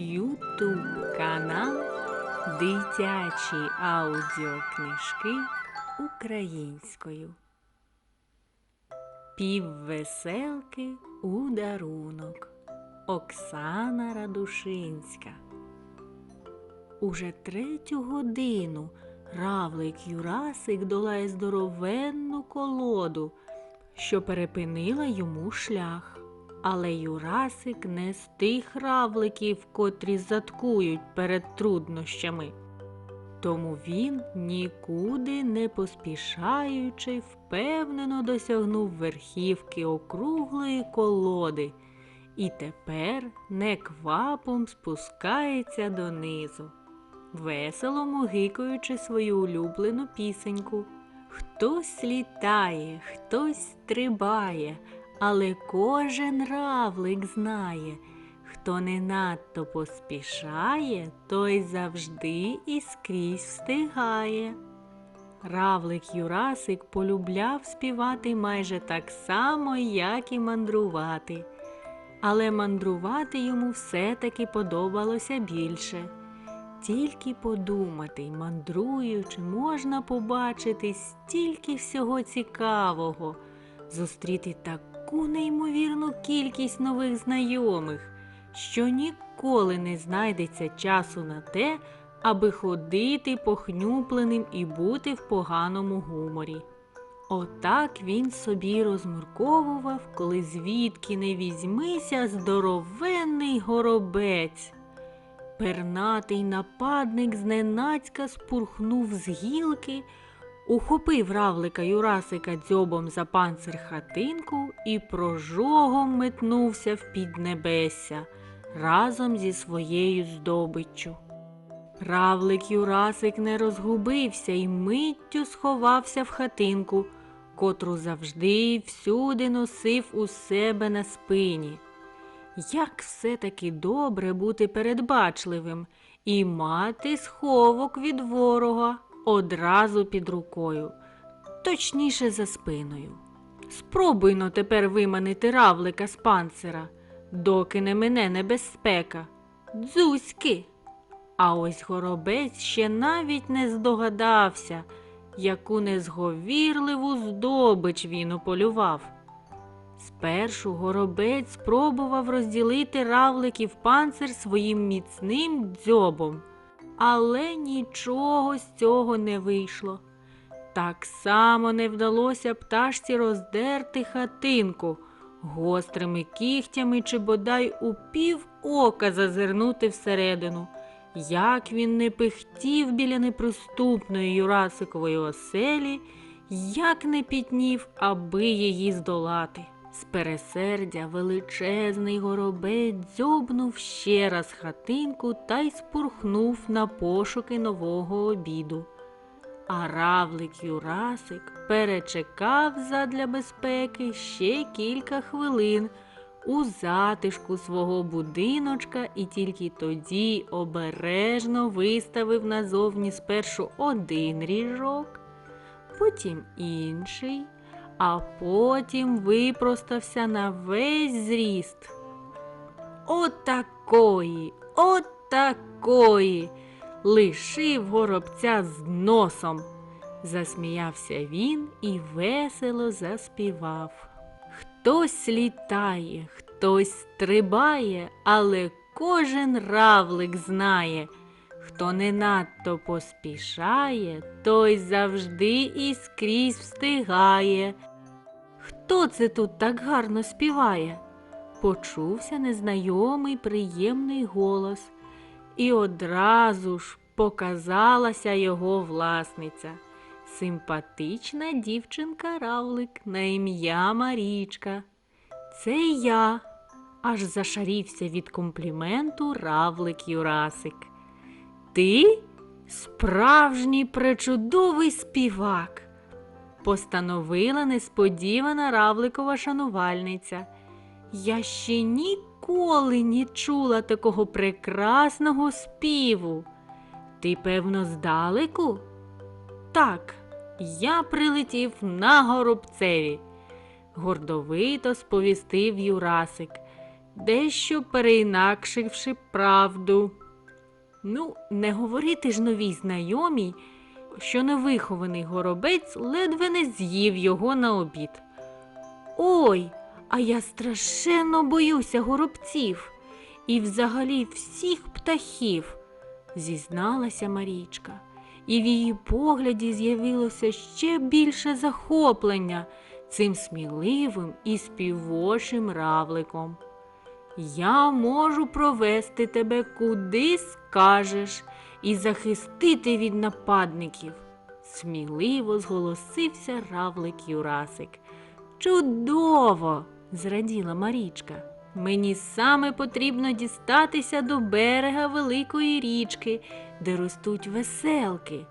Ютуб канал Дитячі аудіокнижки українською. Піввеселки у дарунок Оксана Радушинська. Уже третю годину равлик Юрасик долає здоровенну колоду, що перепинила йому шлях. Але Юрасик не з тих равликів, котрі заткують перед труднощами. Тому він, нікуди не поспішаючи, впевнено досягнув верхівки округлої колоди і тепер неквапом спускається донизу, весело мугикаючи свою улюблену пісеньку. Хтось літає, хтось стрибає, але кожен равлик знає, хто не надто поспішає, той завжди і скрізь встигає. Равлик Юрасик полюбляв співати майже так само, як і мандрувати. Але мандрувати йому все-таки подобалося більше. Тільки подумати, мандруючи, можна побачити стільки всього цікавого, зустріти таку неймовірну кількість нових знайомих, що ніколи не знайдеться часу на те, аби ходити похнюпленим і бути в поганому гуморі. Отак він собі розмірковував, коли звідки не візьмися здоровенний горобець. Пернатий нападник зненацька спурхнув з гілки, ухопив равлика Юрасика дзьобом за панцир хатинку і прожогом метнувся в піднебесся разом зі своєю здобиччю. Равлик Юрасик не розгубився і миттю сховався в хатинку, котру завжди всюди носив у себе на спині. Як все-таки добре бути передбачливим і мати сховок від ворога одразу під рукою, точніше за спиною. Спробуй тепер виманити равлика з панцира, доки не мине небезпека. Дзузьки! А ось горобець ще навіть не здогадався, яку незговірливу здобич він уполював. Спершу горобець спробував розділити равликів панцир своїм міцним дзьобом, але нічого з цього не вийшло. Так само не вдалося пташці роздерти хатинку, гострими кігтями чи бодай у пів ока зазирнути всередину. Як він не пихтів біля неприступної Юрасикової оселі, як не пітнів, аби її здолати. З пересердя величезний горобець дзьобнув ще раз хатинку та й спурхнув на пошуки нового обіду. А равлик Юрасик перечекав задля безпеки ще кілька хвилин у затишку свого будиночка і тільки тоді обережно виставив назовні спершу один ріжок, потім інший а потім випростався на весь зріст. Отакої, отакої, лишив горобця з носом. Засміявся він і весело заспівав. Хтось літає, хтось стрибає, але кожен равлик знає. Хто не надто поспішає, той завжди і скрізь встигає. Хто це тут так гарно співає? Почувся незнайомий приємний голос, і одразу ж показалася його власниця, симпатична дівчинка Равлик на ім'я Марічка. Це я, аж зашарівся від компліменту Равлик Юрасик. Ти справжній пречудовий співак, постановила несподівана равликова шанувальниця. Я ще ніколи не чула такого прекрасного співу. Ти, певно, здалеку? Так, я прилетів на горобцеві, гордовито сповістив Юрасик. дещо переінакшивши правду. Ну, не говорити ж новій знайомій, що невихований горобець ледве не з'їв його на обід. Ой, а я страшенно боюся горобців і взагалі всіх птахів, зізналася Марічка, і в її погляді з'явилося ще більше захоплення цим сміливим і співочим равликом. Я можу провести тебе куди скажеш і захистити від нападників, сміливо зголосився равлик Юрасик. Чудово! зраділа Марічка. Мені саме потрібно дістатися до берега великої річки, де ростуть веселки.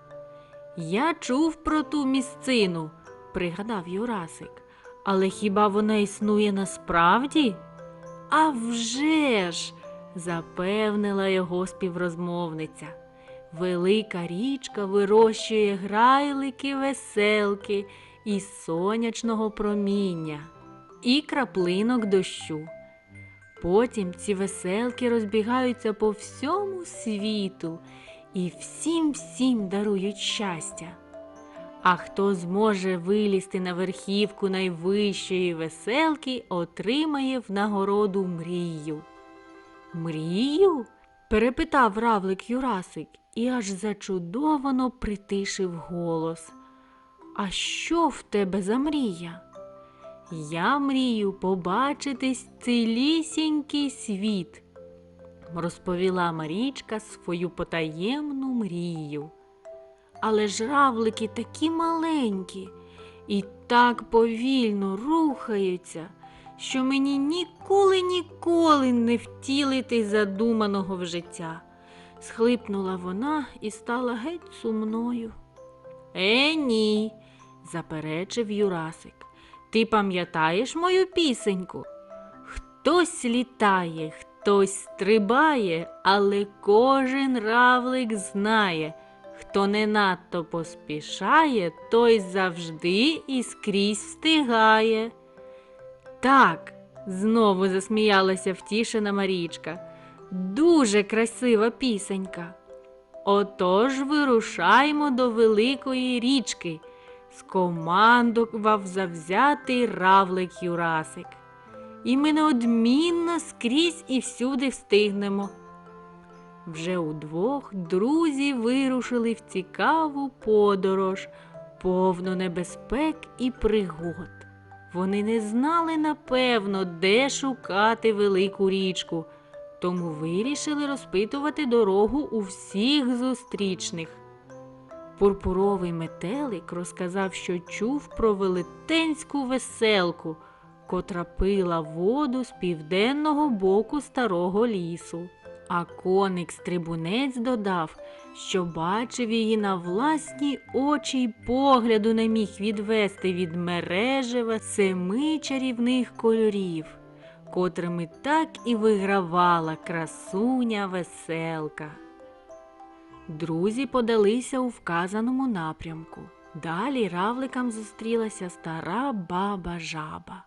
Я чув про ту місцину, пригадав Юрасик. Але хіба вона існує насправді? А вже ж, запевнила його співрозмовниця. Велика річка вирощує грайлики веселки із сонячного проміння і краплинок дощу. Потім ці веселки розбігаються по всьому світу і всім всім дарують щастя. А хто зможе вилізти на верхівку найвищої веселки, отримає в нагороду мрію. Мрію? перепитав равлик Юрасик і аж зачудовано притишив голос. А що в тебе за мрія? Я мрію побачити цілісінький світ, розповіла Марічка свою потаємну мрію. Але ж равлики такі маленькі і так повільно рухаються, що мені ніколи ніколи не втілити задуманого в життя. Схлипнула вона і стала геть сумною. Е, ні, заперечив Юрасик. Ти пам'ятаєш мою пісеньку? Хтось літає, хтось стрибає, але кожен равлик знає. Хто не надто поспішає, той завжди і скрізь встигає. Так, знову засміялася втішена Марічка. Дуже красива пісенька. Отож вирушаймо до великої річки, скомандував завзятий равлик Юрасик. І ми неодмінно скрізь і всюди встигнемо. Вже удвох друзі вирушили в цікаву подорож, повну небезпек і пригод. Вони не знали напевно, де шукати велику річку, тому вирішили розпитувати дорогу у всіх зустрічних. Пурпуровий метелик розказав, що чув про велетенську веселку, котра пила воду з південного боку старого лісу. А коник стрибунець додав, що бачив її на власні очі й погляду не міг відвести від мережева семи чарівних кольорів, котрими так і вигравала красуня веселка. Друзі подалися у вказаному напрямку. Далі равликам зустрілася стара баба жаба.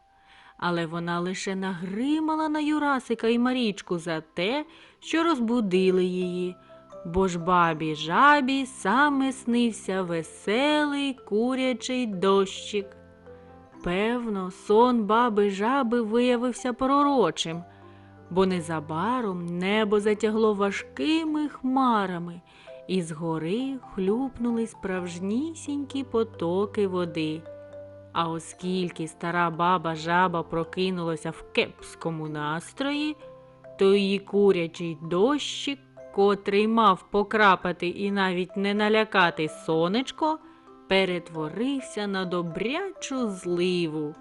Але вона лише нагримала на Юрасика і Марічку за те, що розбудили її, бо ж бабі жабі саме снився веселий курячий дощик. Певно, сон баби жаби виявився пророчим, бо незабаром небо затягло важкими хмарами, і згори хлюпнули справжнісінькі потоки води. А оскільки стара баба жаба прокинулася в кепському настрої, то її курячий дощик, котрий мав покрапати і навіть не налякати сонечко, перетворився на добрячу зливу.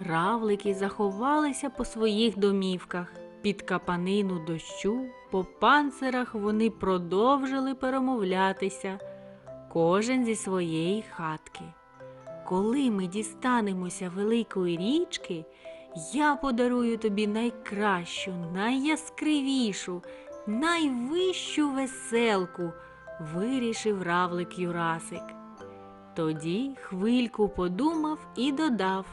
Равлики заховалися по своїх домівках. Під капанину дощу, по панцирах вони продовжили перемовлятися, кожен зі своєї хатки. Коли ми дістанемося великої річки, я подарую тобі найкращу, найяскравішу, найвищу веселку, вирішив равлик Юрасик. Тоді хвильку подумав і додав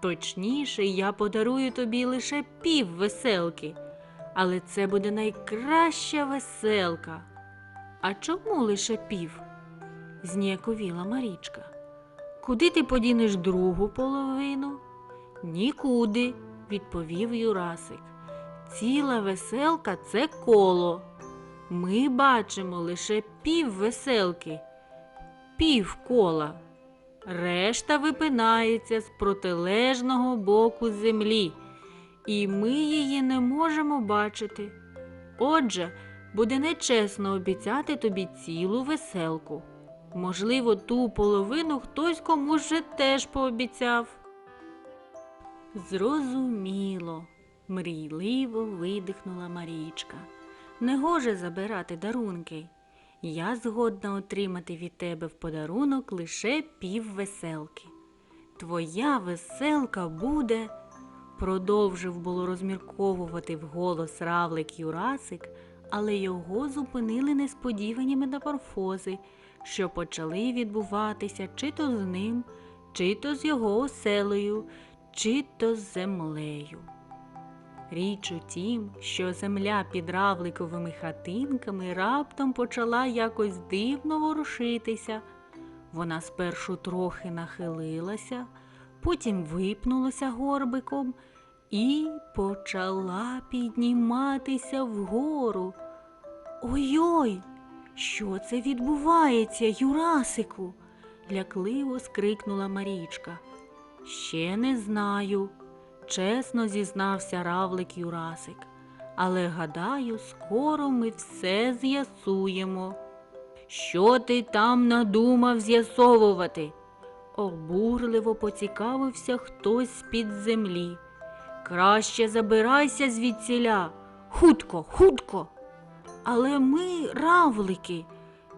Точніше, я подарую тобі лише пів веселки, але це буде найкраща веселка. А чому лише пів? зніяковіла Марічка. Куди ти подінеш другу половину? Нікуди, відповів Юрасик. Ціла веселка це коло. Ми бачимо лише пів веселки, пів кола. Решта випинається з протилежного боку землі, і ми її не можемо бачити. Отже, буде нечесно обіцяти тобі цілу веселку. Можливо, ту половину хтось комусь вже теж пообіцяв. Зрозуміло, мрійливо видихнула Марічка. Негоже забирати дарунки. Я згодна отримати від тебе в подарунок лише пів веселки. Твоя веселка буде, продовжив було розмірковувати вголос равлик Юрасик, але його зупинили несподівані метаморфози, що почали відбуватися чи то з ним, чи то з його оселею, чи то з землею. Річ у тім, що земля під равликовими хатинками раптом почала якось дивно ворушитися. Вона спершу трохи нахилилася, потім випнулася горбиком і почала підніматися вгору. Ой-ой, що це відбувається, Юрасику? лякливо скрикнула Марічка. Ще не знаю, чесно зізнався равлик Юрасик. Але гадаю, скоро ми все з'ясуємо. Що ти там надумав з'ясовувати? Обурливо поцікавився хтось з-під землі. Краще забирайся звідсіля. Хутко, хутко. Але ми равлики,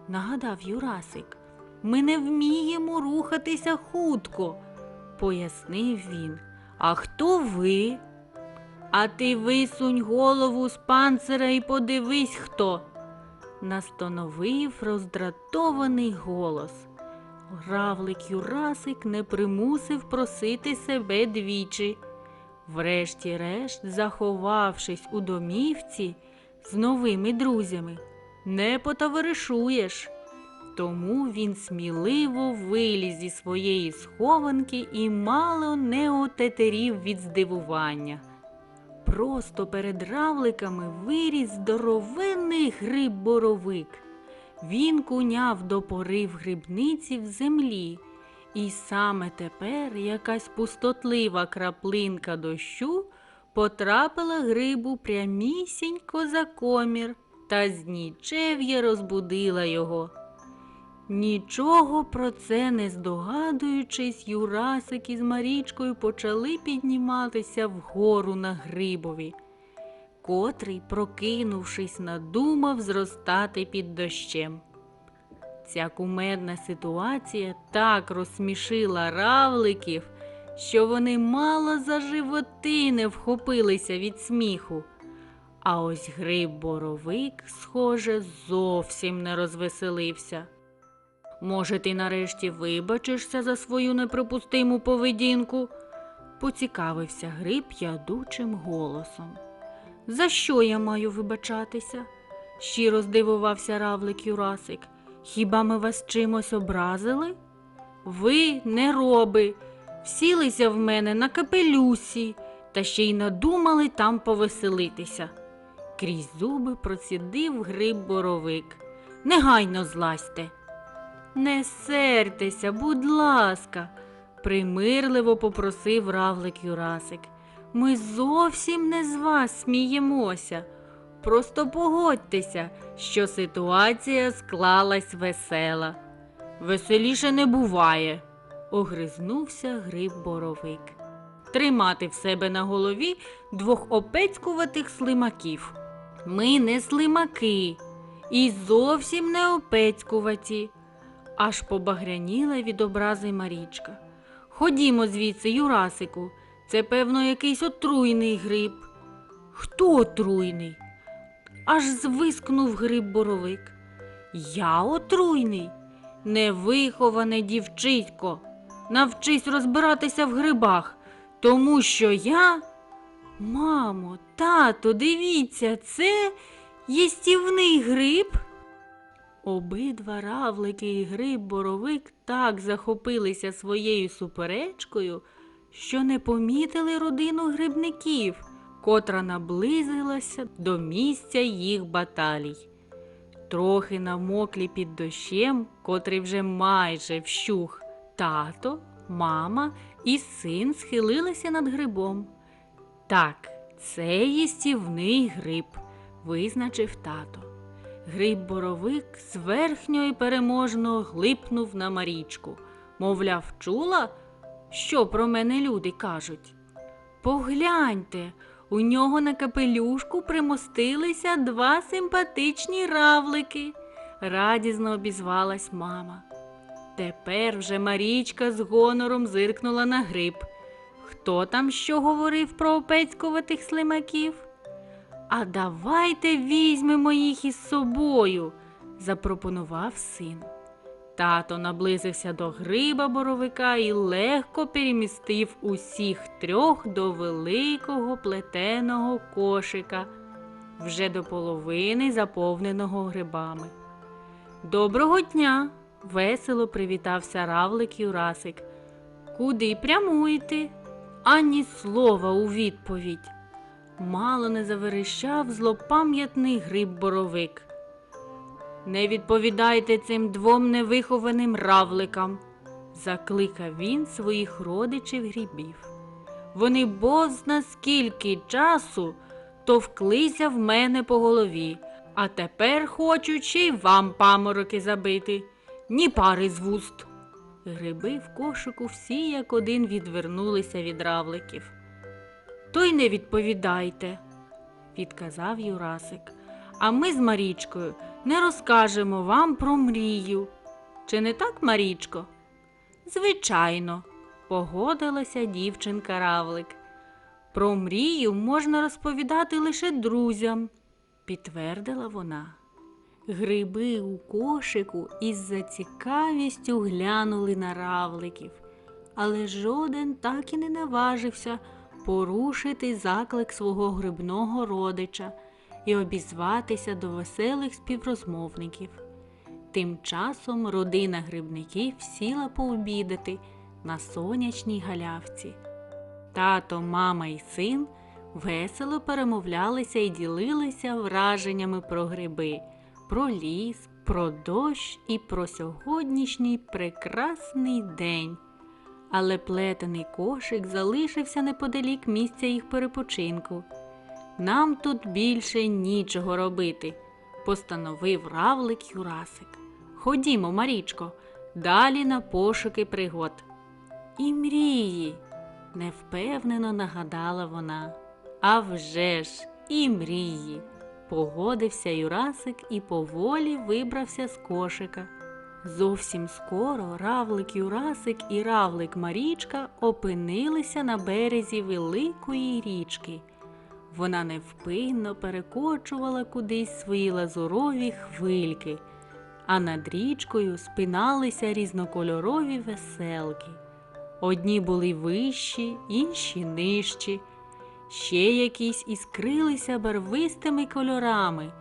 нагадав Юрасик. Ми не вміємо рухатися хутко, пояснив він. А хто ви? А ти висунь голову з панцира і подивись хто. Настановив роздратований голос. Равлик Юрасик не примусив просити себе двічі. Врешті-решт, заховавшись у домівці з новими друзями, не потоваришуєш. Тому він сміливо виліз зі своєї схованки і мало не отетерів від здивування. Просто перед равликами виріс здоровенний гриб-боровик. Він куняв до пори в грибниці в землі, і саме тепер якась пустотлива краплинка дощу потрапила грибу прямісінько за комір та з нічев'я розбудила його. Нічого про це не здогадуючись, Юрасик із Марічкою почали підніматися вгору на грибові, котрий, прокинувшись, надумав зростати під дощем. Ця кумедна ситуація так розсмішила равликів, що вони мало за животи не вхопилися від сміху. А ось гриб боровик, схоже, зовсім не розвеселився. Може, ти нарешті вибачишся за свою неприпустиму поведінку? поцікавився гриб ядучим голосом. За що я маю вибачатися? щиро здивувався равлик Юрасик. Хіба ми вас чимось образили? Ви, не роби, всілися в мене на капелюсі та ще й надумали там повеселитися. Крізь зуби процідив гриб боровик. Негайно злазьте. Не сертеся, будь ласка, примирливо попросив равлик Юрасик. Ми зовсім не з вас сміємося. Просто погодьтеся, що ситуація склалась весела. Веселіше не буває, огризнувся гриб боровик. Тримати в себе на голові двох опецькуватих слимаків. Ми не слимаки і зовсім не опецькуваті аж побагряніла від образи Марічка. Ходімо звідси, Юрасику, це, певно, якийсь отруйний гриб. Хто отруйний? Аж звискнув гриб боровик. Я отруйний, невиховане дівчисько. Навчись розбиратися в грибах. Тому що я. Мамо, тато, дивіться, це їстівний гриб. Обидва равлики і гриб боровик так захопилися своєю суперечкою, що не помітили родину грибників, котра наблизилася до місця їх баталій. Трохи намоклі під дощем, котрий вже майже вщух, тато, мама і син схилилися над грибом. Так, це їстівний гриб, визначив тато. Гриб боровик зверхньо і переможно глипнув на Марічку. Мовляв, чула, що про мене люди кажуть. Погляньте, у нього на капелюшку примостилися два симпатичні равлики, радізно обізвалась мама. Тепер вже Марічка з гонором зиркнула на гриб. Хто там що говорив про опецькуватих слимаків? А давайте візьмемо їх із собою, запропонував син. Тато наблизився до гриба боровика і легко перемістив усіх трьох до великого плетеного кошика, вже до половини заповненого грибами. Доброго дня! Весело привітався равлик Юрасик. Куди прямуєте? Ані слова у відповідь. Мало не заверещав злопам'ятний гриб боровик. Не відповідайте цим двом невихованим равликам, закликав він своїх родичів грибів. Вони бозна скільки часу товклися в мене по голові, а тепер хочуть ще й вам памороки забити, ні пари з вуст. Гриби в кошику всі як один відвернулися від равликів. То й не відповідайте, відказав Юрасик. А ми з Марічкою не розкажемо вам про мрію. Чи не так, Марічко? Звичайно, погодилася дівчинка Равлик. Про мрію можна розповідати лише друзям, підтвердила вона. Гриби у кошику із зацікавістю глянули на равликів, але жоден так і не наважився порушити заклик свого грибного родича і обізватися до веселих співрозмовників. Тим часом родина грибників сіла пообідати на сонячній галявці. Тато, мама і син весело перемовлялися і ділилися враженнями про гриби, про ліс, про дощ і про сьогоднішній прекрасний день. Але плетений кошик залишився неподалік місця їх перепочинку. Нам тут більше нічого робити, постановив равлик Юрасик. Ходімо, Марічко, далі на пошуки пригод. І мрії, невпевнено нагадала вона. «А вже ж, і мрії, погодився Юрасик і поволі вибрався з кошика. Зовсім скоро равлик Юрасик і равлик Марічка опинилися на березі великої річки. Вона невпинно перекочувала кудись свої лазурові хвильки, а над річкою спиналися різнокольорові веселки. Одні були вищі, інші нижчі, ще якісь іскрилися барвистими кольорами,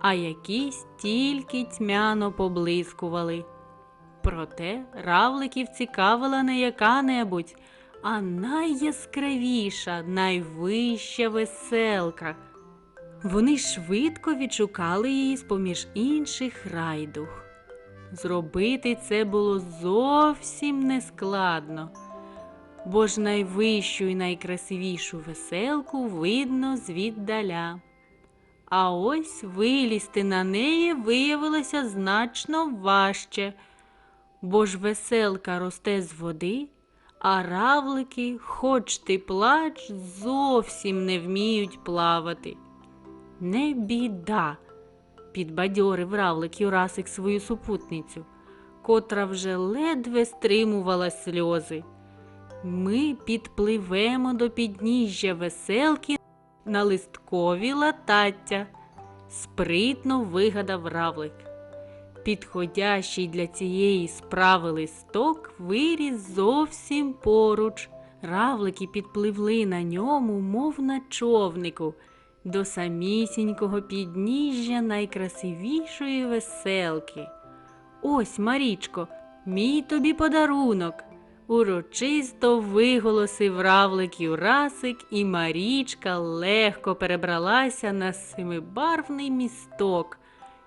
а якісь тільки тьмяно поблискували. Проте равликів цікавила не яка-небудь, а найяскравіша, найвища веселка. Вони швидко відшукали її з поміж інших райдух. Зробити це було зовсім нескладно, бо ж найвищу і найкрасивішу веселку видно звіддаля. А ось вилізти на неї виявилося значно важче, бо ж веселка росте з води, а равлики, хоч ти плач, зовсім не вміють плавати. Не біда, підбадьорив равлик Юрасик свою супутницю, котра вже ледве стримувала сльози. Ми підпливемо до підніжжя веселки на листкові латаття, спритно вигадав равлик. Підходящий для цієї справи листок виріс зовсім поруч, Равлики підпливли на ньому, мов на човнику, до самісінького підніжжя найкрасивішої веселки. Ось, Марічко, мій тобі подарунок. Урочисто виголосив равлик Юрасик, і Марічка легко перебралася на семибарвний місток,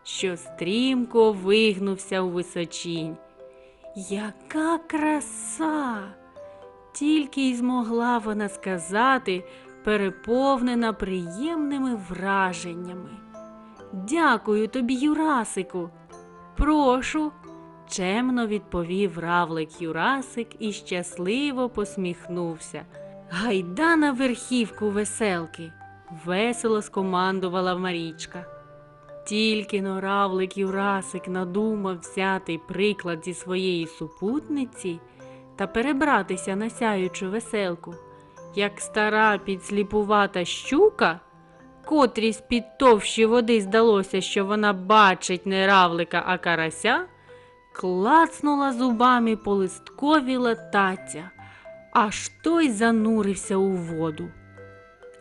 що стрімко вигнувся у височінь. Яка краса! Тільки й змогла вона сказати, переповнена приємними враженнями. Дякую тобі, Юрасику. Прошу, чемно відповів равлик Юрасик і щасливо посміхнувся. Гайда на верхівку веселки, весело скомандувала Марічка. Тільки но равлик Юрасик надумав взяти приклад зі своєї супутниці та перебратися на сяючу веселку, як стара підсліпувата щука, котрій з-під товщі води здалося, що вона бачить не равлика, а карася, клацнула зубами по листкові латаця, аж той занурився у воду.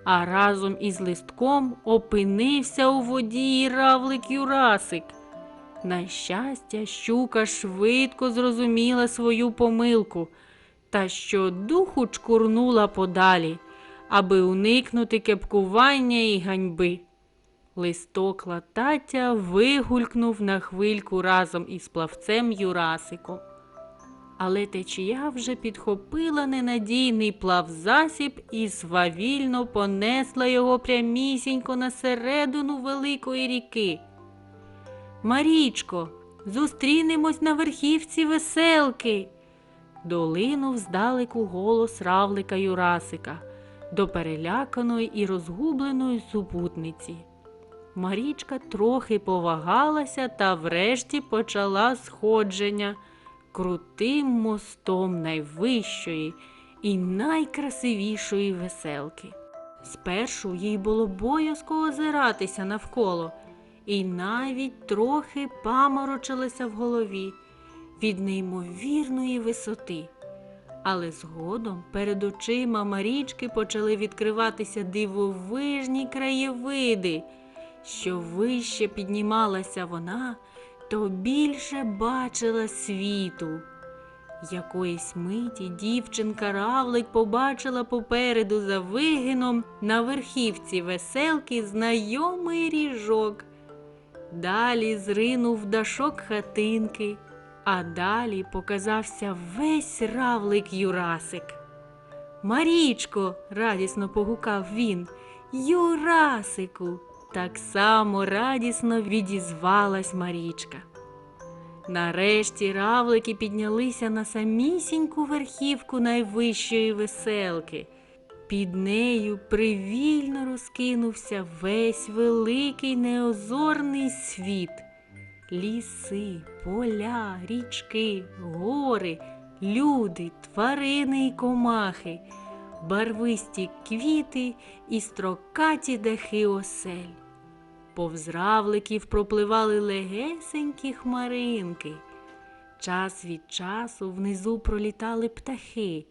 А разом із листком опинився у воді равлик Юрасик. На щастя, щука швидко зрозуміла свою помилку та щодуху чкурнула подалі, аби уникнути кепкування і ганьби. Листок латаття вигулькнув на хвильку разом із плавцем Юрасиком. Але течія вже підхопила ненадійний плавзасіб і свавільно понесла його прямісінько на середину великої ріки. Марічко, зустрінемось на верхівці веселки. Долинув здалеку голос равлика Юрасика до переляканої і розгубленої супутниці. Марічка трохи повагалася та врешті почала сходження крутим мостом найвищої і найкрасивішої веселки. Спершу їй було боязко озиратися навколо, і навіть трохи паморочилася в голові від неймовірної висоти. Але згодом перед очима Марічки почали відкриватися дивовижні краєвиди. Що вище піднімалася вона, то більше бачила світу. Якоїсь миті дівчинка равлик побачила попереду за вигином на верхівці веселки знайомий ріжок. Далі зринув дашок хатинки, а далі показався весь равлик Юрасик. Марічко, радісно погукав він, Юрасику. Так само радісно відізвалась Марічка. Нарешті равлики піднялися на самісіньку верхівку найвищої веселки. Під нею привільно розкинувся весь великий неозорний світ. Ліси, поля, річки, гори, люди, тварини й комахи, барвисті квіти і строкаті дахи осель. Повз равликів пропливали легесенькі хмаринки. Час від часу внизу пролітали птахи.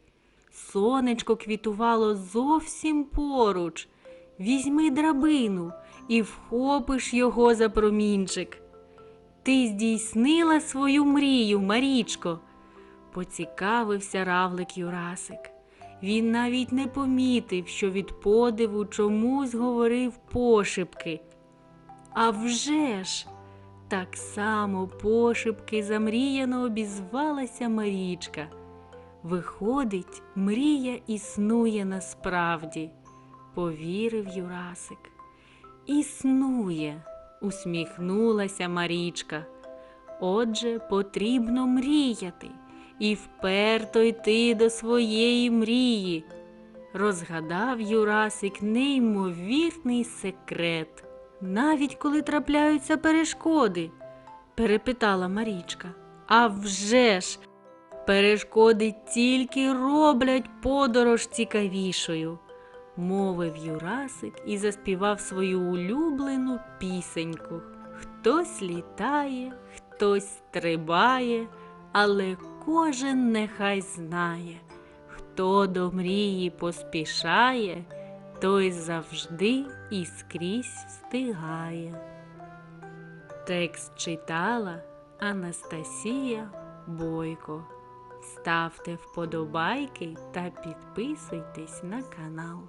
Сонечко квітувало зовсім поруч. Візьми драбину і вхопиш його за промінчик. Ти здійснила свою мрію, Марічко, поцікавився равлик Юрасик. Він навіть не помітив, що від подиву чомусь говорив пошепки. А вже ж, так само пошепки замріяно обізвалася Марічка. Виходить, мрія існує насправді, повірив Юрасик. Існує, усміхнулася Марічка. Отже, потрібно мріяти і вперто йти до своєї мрії. Розгадав Юрасик неймовірний секрет. Навіть коли трапляються перешкоди, перепитала Марічка. А вже ж, перешкоди тільки роблять подорож цікавішою, мовив Юрасик і заспівав свою улюблену пісеньку. Хтось літає, хтось стрибає, але кожен нехай знає, Хто до мрії поспішає, той завжди і скрізь встигає. Текст читала Анастасія Бойко. Ставте вподобайки та підписуйтесь на канал.